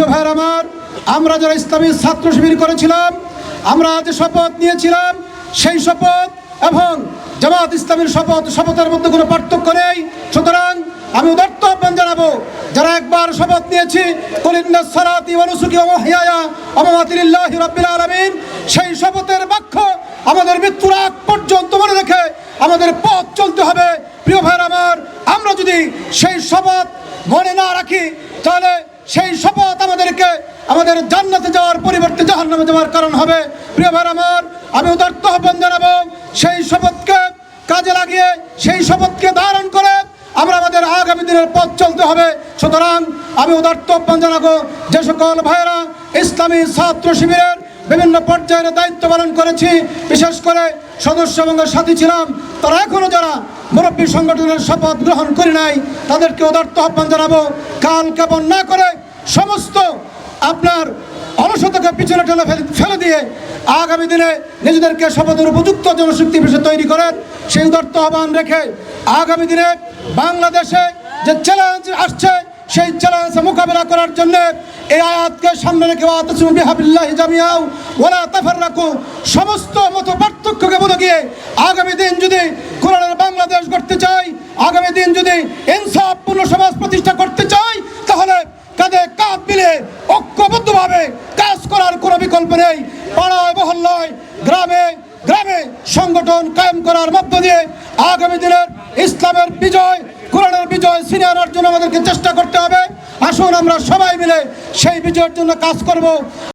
প্রিয় ভাইয়ের আমার, আমরা যারা ইসলামী ছাত্র শিবির করেছিলাম, আমরা যে শপথ নিয়েছিলাম, সেই শপথ এবং জামাত ইসলামের শপথ, শপথের মধ্যে কোনো পার্থক্য নেই। সুতরাং আমি উদার্ত আহ্বান জানাব, যারা একবার শপথ নিয়েছি সেই শপথের বাক্য আমাদের মৃত্যুর আগ পর্যন্ত মনে রেখে আমাদের পথ চলতে হবে। প্রিয় ভাইয়ের আমার, আমরা যদি সেই শপথ মনে না রাখি, তাহলে সেই শপথ আমাদেরকে, আমাদের জান্নাতে যাওয়ার পরিবর্তে জাহান্নামে যাওয়ার কারণ হবে। প্রিয় ভাইয়ের আমার, আমি উদার্ত আহ্বান জানাব, সেই শপথকে কাজে লাগিয়ে, সেই শপথকে ধারণ করে আমরা আমাদের আগামী দিনের পথ চলতে হবে। সুতরাং আমি উদার্ত আহ্বান জানাব, যে সকল ভাইয়েরা ইসলামী ছাত্র শিবিরের বিভিন্ন পর্যায়ের দায়িত্ব পালন করেছি, বিশেষ করে সদস্য এবং সাথী ছিলাম, তারা এখনও যারা মুরব্বী সংগঠনের শপথ গ্রহণ করি নাই, তাদেরকে উদার্ত আহ্বান জানাব কাল কেমন না করে সমস্ত আপনার অলসতাকে পিছনে ঠেলে ফেলে- দিয়ে আগামী দিনে নিজেদেরকে শপথের উপযুক্ত জনশক্তি বিষয় তৈরি করেন, সেই উদার্ত আহ্বান রেখে আগামী দিনে বাংলাদেশে যে চ্যালেঞ্জ আসছে, সেই চ্যালেঞ্জ মোকাবেলা করার জন্য এই আয়াতকে সামনে রেখে জামিয়াও ওয়ালা তাফাররাকু। সমস্ত মত পার্থক্যকে বলে গিয়ে আগামী দিন যদি কোরআনের বাংলাদেশ গড়তে চাই, আগামী দিন যদি ইনসাফপূর্ণ সমাজ প্রতিষ্ঠা করতে চাই তাহলে কাঁধে কাঁধ মিলে ঐক্যবদ্ধভাবে কাজ করার কোনো বিকল্প নেই। পাড়ায়, মহল্লায়, গ্রামে গ্রামে সংগঠন কায়েম করার মধ্য দিয়ে আগামী দিনের ইসলামের বিজয়, কোরআনের বিজয় ছিনিয়ে আনার জন্য আমাদেরকে চেষ্টা করতে হবে। আসুন আমরা সবাই মিলে সেই বিজয়ের জন্য কাজ করব।